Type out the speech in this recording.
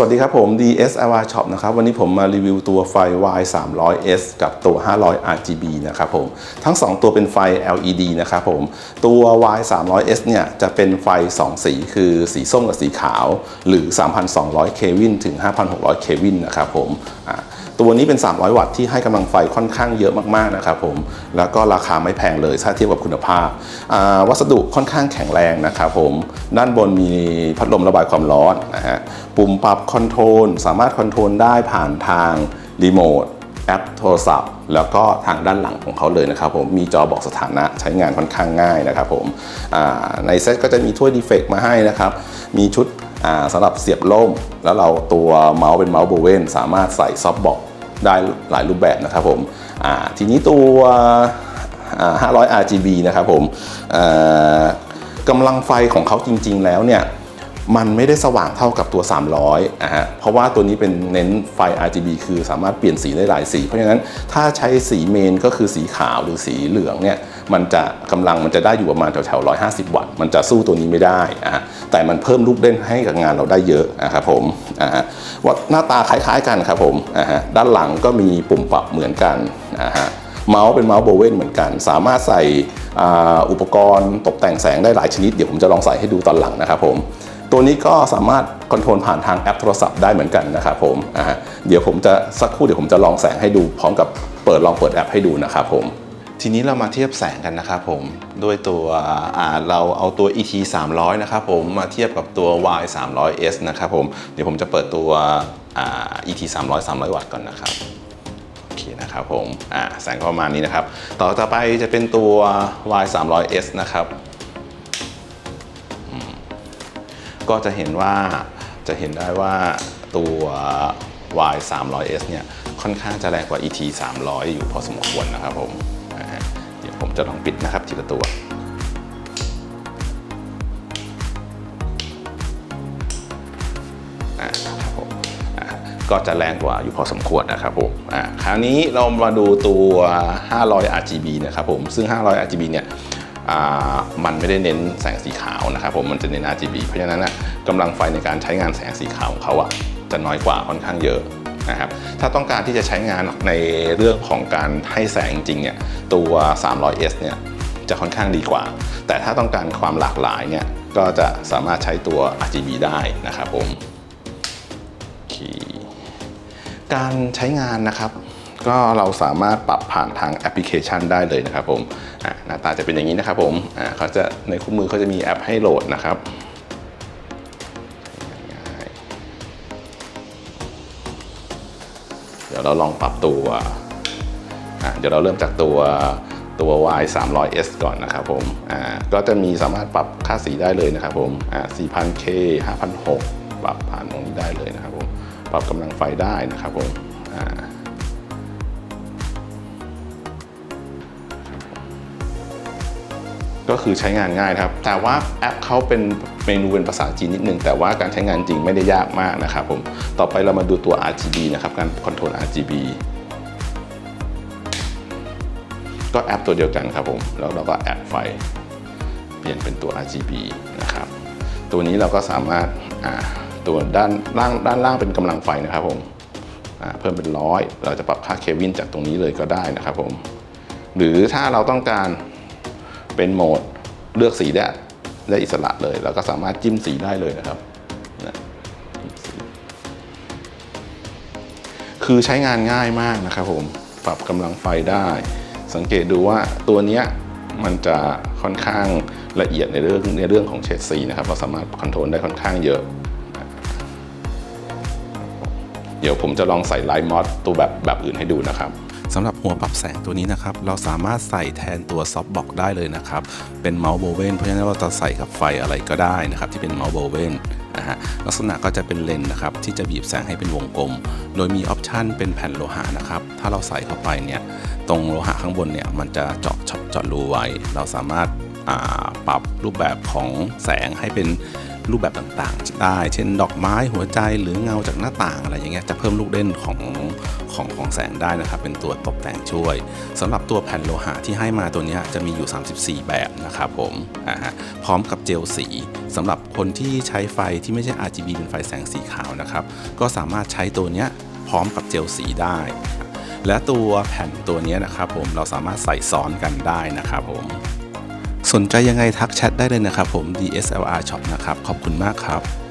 สวัสดีครับผม DS a w a Shop นะครับวันนี้ผมมารีวิวตัวไฟ Y 3 0 0 S กับตัว 500 RGB นะครับผมทั้ง 2 ตัวเป็นไฟ LED นะครับผมตัว Y 3 0 0 S เนี่ยจะเป็นไฟ 2 สีคือสีส้มกับสีขาว หรือ 3,200เควินถึง 5,600เควินนะครับผมอ่า ตัวนี้เป็น 300 วัตต์ที่ให้กำลังไฟค่อนข้างเยอะมากๆนะครับผมแล้วก็ราคาไม่แพงเลยถ้าเทียบกับคุณภาพ วัสดุค่อนข้างแข็งแรงนะครับผมด้านบนมีพัดลมระบายความร้อนนะฮะปุ่มปรับคอนโทรลสามารถคอนโทรลได้ผ่านทางรีโมทแอปโทรศัพท์ แล้วก็ทางด้านหลังของเขาเลยนะครับผมมีจอบอกสถานะใช้งานค่อนข้างง่ายนะครับผมในเซ็ตก็จะมีถ้วยดีเฟกมาให้นะครับ มีชุดสำหรับเสียบล่ม แล้วเราตัวเมาส์เป็นเมาส์โบเวนสามารถใส่ซอฟต์บอก ได้หลายรูปแบบนะครับผมทีนี้ตัวอ่า500 RGB นะครับผมกำลังไฟของเขาจริง ๆ แล้วเนี่ยมันไม่ได้สว่างเท่ากับตัว 300อะฮะเพราะว่าตัวนี้เป็นเน้นไฟ RGB คือสามารถเปลี่ยนสีได้หลายสี เพราะฉะนั้นถ้าใช้สีเมนก็คือสีขาวหรือสีเหลืองเนี่ยมันจะกำลังมันจะได้อยู่ประมาณแถวๆ150 วัตต์ มันจะสู้ตัวนี้ไม่ได้อะฮะ แต่มันเพิ่มลูกเล่นให้กับงานเราได้เยอะนะครับผมอ่าฮะว่าหน้าตาคล้ายๆกันครับผมอ่าฮะด้านหลังก็มีปุ่มปรับเหมือนกันอ่าฮะเมาส์เป็นเมาส์โบเวนเหมือนกัน สามารถใส่อ,อุปกรณ์ตกแต่งแสงได้หลายชนิด เดี๋ยวผมจะลองใส่ให้ดูตอนหลังนะครับผมตัวนี้ก็สามารถคอนโทรลผ่านทางแอปโทรศัพท์ได้เหมือนกันนะครับผมเดี๋ยวผมจะสักครู่เดี๋ยวผมจะลองแสงให้ดูพร้อมกับเปิดลองเปิดแอปให้ดูนะครับผม ทีนี้เรามาเทียบแสงกันนะครับผมด้วยตัวเราเอาตัว ET 300 นะครับผมมาเทียบกับตัว Y 300 S นะครับผมเดี๋ยวผมจะเปิดตัวอ่า ET 300 300 วัตต์ก่อนนะครับโอเคนะครับผมแสงประมาณนี้นะครับต่อต่อไปจะเป็นตัว Y 3 0 0 S นะครับก็จะเห็นว่าจะเห็นได้ว่าตัว Y 3 0 0 S เนี่ยค่อนข้างจะแรงกว่า ET 300 อยู่พอสมควรนะครับผม ผมจะลองปิดนะครับทีละตัวอ่าก็จะแรงกว่าอยู่พอสมควรนะครับผมอ่าคราวนี้เรามาดูตัว 500 RGB นะครับผม ซึ่ง 500 RGB เนี่ยอ่ามันไม่ได้เน้นแสงสีขาวนะครับผม มันจะเน้น RGB เพราะฉะนั้นนะกำลังไฟในการใช้งานแสงสีขาวของเขาอะจะน้อยกว่าค่อนข้างเยอะ นะครับถ้าต้องการที่จะใช้งานในเรื่องของการให้แสงจริงเนี่ยตัว 300S เนี่ยจะค่อนข้างดีกว่า แต่ถ้าต้องการความหลากหลายเนี่ยก็จะสามารถใช้ตัว RGB ได้นะครับผมการใช้งานนะครับ ก็เราสามารถปรับผ่านทางแอปพลิเคชันได้เลยนะครับผมหน้าตาจะเป็นอย่างนี้นะครับผมเขาจะในคู่มือเขาจะมีแอปให้โหลดนะครับ ดี๋ยวเราลองปรับตัวอะเดี๋ยวเราเริ่มจากตัวตัว Y 3 0 0 S ก่อนนะครับผมอ่าก็จะมีสามารถปรับค่าสีได้เลยนะครับผมอ่า 4,000K 5,600 ปรับผ่านตรงนี้ได้เลยนะครับผม ปรับกำลังไฟได้นะครับผมอ่า ก็คือใช้งานง่ายครับ แต่ว่าแอปเขาเป็นเมนูเป็นภาษาจีนนิดนึง แต่ว่าการใช้งานจริงไม่ได้ยากมากนะครับผม ต่อไปเรามาดูตัว RGB นะครับ การคอนโทรล RGB ก็แอปตัวเดียวกันครับผม แล้วเราก็แอดไฟ เปลี่ยนเป็นตัว RGB นะครับ ตัวนี้เราก็สามารถตัวด้านล่างด้านล่างเป็นกำลังไฟนะครับผมเพิ่มเป็นร้อยเราจะปรับค่าเควินจากตรงนี้เลยก็ได้นะครับผม หรือถ้าเราต้องการ เป็นโหมดเลือกสีได้ได้อิสระเลยเราก็สามารถจิ้มสีได้เลยนะครับนะคือใช้งานง่ายมากนะครับผมปรับกำลังไฟได้ สังเกตดูว่าตัวนี้มันจะค่อนข้างละเอียดในเรื่องในเรื่องของเฉดสีนะครับ เราสามารถคอนโทรลได้ค่อนข้างเยอะ เดี๋ยวผมจะลองใส่ไลท์มอสตัวแบบแบบอื่นให้ดูนะครับ สำหรับหัวปรับแสงตัวนี้นะครับ เราสามารถใส่แทนตัวซอฟต์บ็อกได้เลยนะครับ เป็นเมาส์โบเวนเพราะฉะนั้นเราจะใส่กับไฟอะไรก็ได้นะครับ ที่เป็นเมาส์โบเวนนะฮะลักษณะก็จะเป็นเลนส์นะครับ ที่จะบีบแสงให้เป็นวงกลม โดยมีออปชันเป็นแผ่นโลหะนะครับ ถ้าเราใส่เข้าไปเนี่ย ตรงโลหะข้างบนเนี่ย มันจะเจาะเจาะรูไว้ เราสามารถปรับรูปแบบของแสงให้เป็น รูปแบบต่างๆได้เช่น ดอกไม้หัวใจหรือเงาจากหน้าต่างอะไรอย่างเงี้ยจะเพิ่มลูกเล่นของของของแสงได้นะครับเป็นตัวตกแต่งช่วยสำหรับตัวแผ่นโลหะที่ให้มาตัวนี้จะมีอยู่ 34 แบบนะครับผมอ่าฮะพร้อมกับเจลสีสำหรับคนที่ใช้ไฟที่ไม่ใช่ RGB เป็นไฟแสงสีขาวนะครับก็สามารถใช้ตัวนี้พร้อมกับเจลสีได้และตัวแผ่นตัวนี้นะครับผมเราสามารถใส่ซ้อนกันได้นะครับผม สนใจยังไงทักแชทได้เลยนะครับผม DSLR Shop นะครับ ขอบคุณมากครับ